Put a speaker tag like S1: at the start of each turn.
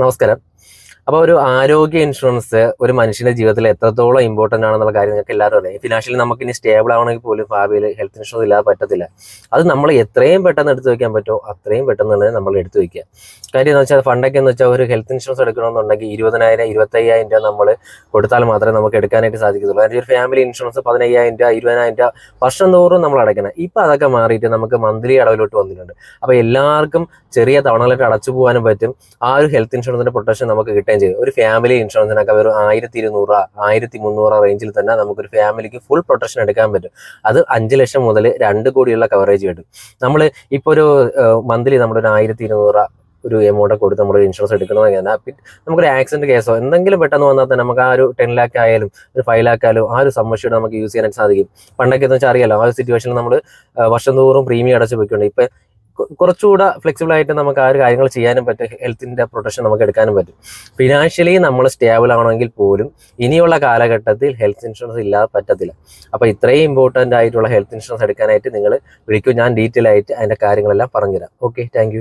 S1: നമസ്കാരം. അപ്പോൾ ഒരു ആരോഗ്യ ഇൻഷുറൻസ് ഒരു മനുഷ്യന്റെ ജീവിതത്തിൽ എത്രത്തോളം ഇമ്പോർട്ടന്റ് ആണെന്നുള്ള കാര്യം നിങ്ങൾക്ക് എല്ലാവരും അറിയാം. ഫിനാൻഷ്യലി നമുക്ക് ഇനി സ്റ്റേബിൾ ആവണമെങ്കിൽ പോലും ഭാവിയിൽ ഹെൽത്ത് ഇൻഷുറൻസ് ഇല്ലാതെ പറ്റത്തില്ല. അത് നമ്മൾ എത്രയും പെട്ടെന്ന് എടുത്തു വെക്കാൻ പറ്റുമോ അത്രയും പെട്ടെന്ന് തന്നെ നമ്മൾ എടുത്തു വെക്കുക. കാര്യം എന്ന് വെച്ചാൽ ഫണ്ടൊക്കെ എന്ന് വെച്ചാൽ ഒരു ഹെൽത്ത് ഇൻഷുറൻസ് എടുക്കണമെന്നുണ്ടെങ്കിൽ ഇരുപതിനായിരം ഇരുപത്തയ്യായിരം രൂപ നമ്മൾ കൊടുത്താൽ മാത്രമേ നമുക്ക് എടുക്കാനായിട്ട് സാധിക്കത്തുള്ളൂ. അതിന്റെ ഒരു ഫാമിലി ഇൻഷുറൻസ് പതിനയ്യായിരം രൂപ ഇരുപതിനായിരം രൂപ വർഷം തോറും നമ്മൾ അടയ്ക്കണം. ഇപ്പം അതൊക്കെ മാറിയിട്ട് നമുക്ക് മന്ത്ലി അടവിലോട്ട് വന്നിട്ടുണ്ട്. അപ്പോൾ എല്ലാവർക്കും ചെറിയ തവണകളായിട്ട് അടച്ചു പോകാനും പറ്റും. ആ ഒരു ഹെൽത്ത് ഇൻഷുറൻസിന്റെ പ്രൊട്ടക്ഷൻ നമുക്ക് കിട്ടുകയും ചെയ്യും ഒരു ഫാമിലി ഇൻഷുറൻസിനൊക്കെ വെറും ആയിരത്തി ഇരുന്നൂറ് ആയിരത്തി മുന്നൂറ് റേഞ്ചിൽ തന്നെ നമുക്ക് ഒരു ഫാമിലിക്ക് ഫുൾ പ്രൊട്ടക്ഷൻ എടുക്കാൻ പറ്റും. അത് അഞ്ച് ലക്ഷം മുതൽ രണ്ട് കോടിയുള്ള കവറേജ് കിട്ടും. നമ്മൾ ഇപ്പോൾ ഒരു മന്ത്ലി നമ്മളൊരു ആയിരത്തി ഇരുന്നൂറ് ഒരു എമൗണ്ട് കൊടുത്ത് നമ്മൾ ഇൻഷുറൻസ് എടുക്കണമെങ്കിൽ എന്നാൽ നമുക്കൊരു ആക്സിഡന്റ് കേസോ എന്തെങ്കിലും പെട്ടെന്ന് വന്നാൽ തന്നെ നമുക്ക് ആ ഒരു ടെൻ ലാക്ക് ആയാലും ഒരു ഫൈവ് ലാക്ക് ആയാലും ആ ഒരു സംരക്ഷണം നമുക്ക് യൂസ് ചെയ്യാനായിട്ട് സാധിക്കും. പണ്ടൊക്കെ എന്ന് വെച്ചാൽ അറിയാലോ ആ ഒരു സിറ്റുവേഷനിൽ നമ്മൾ വർഷം തോറും പ്രീമിയം അടച്ച് പോയിക്കൊണ്ട് ഇപ്പം കുറച്ചുകൂടെ ഫ്ലെക്സിബിൾ ആയിട്ട് നമുക്ക് ആ ഒരു കാര്യങ്ങൾ ചെയ്യാനും പറ്റും. ഹെൽത്തിന്റെ പ്രൊട്ടക്ഷൻ നമുക്ക് എടുക്കാനും പറ്റും. ഫിനാൻഷ്യലി നമ്മൾ സ്റ്റേബിൾ ആണെങ്കിൽ പോലും ഇനിയുള്ള കാലഘട്ടത്തിൽ ഹെൽത്ത് ഇൻഷുറൻസ് ഇല്ലാതെ പറ്റത്തില്ല. അപ്പോൾ ഇത്രയും ഇമ്പോർട്ടന്റ് ആയിട്ടുള്ള ഹെൽത്ത് ഇൻഷുറൻസ് എടുക്കാനായിട്ട് നിങ്ങൾ വിളിക്കും. ഞാൻ ഡീറ്റെയിൽ ആയിട്ട് അതിന്റെ കാര്യങ്ങളെല്ലാം പറഞ്ഞുതരാം. Okay thank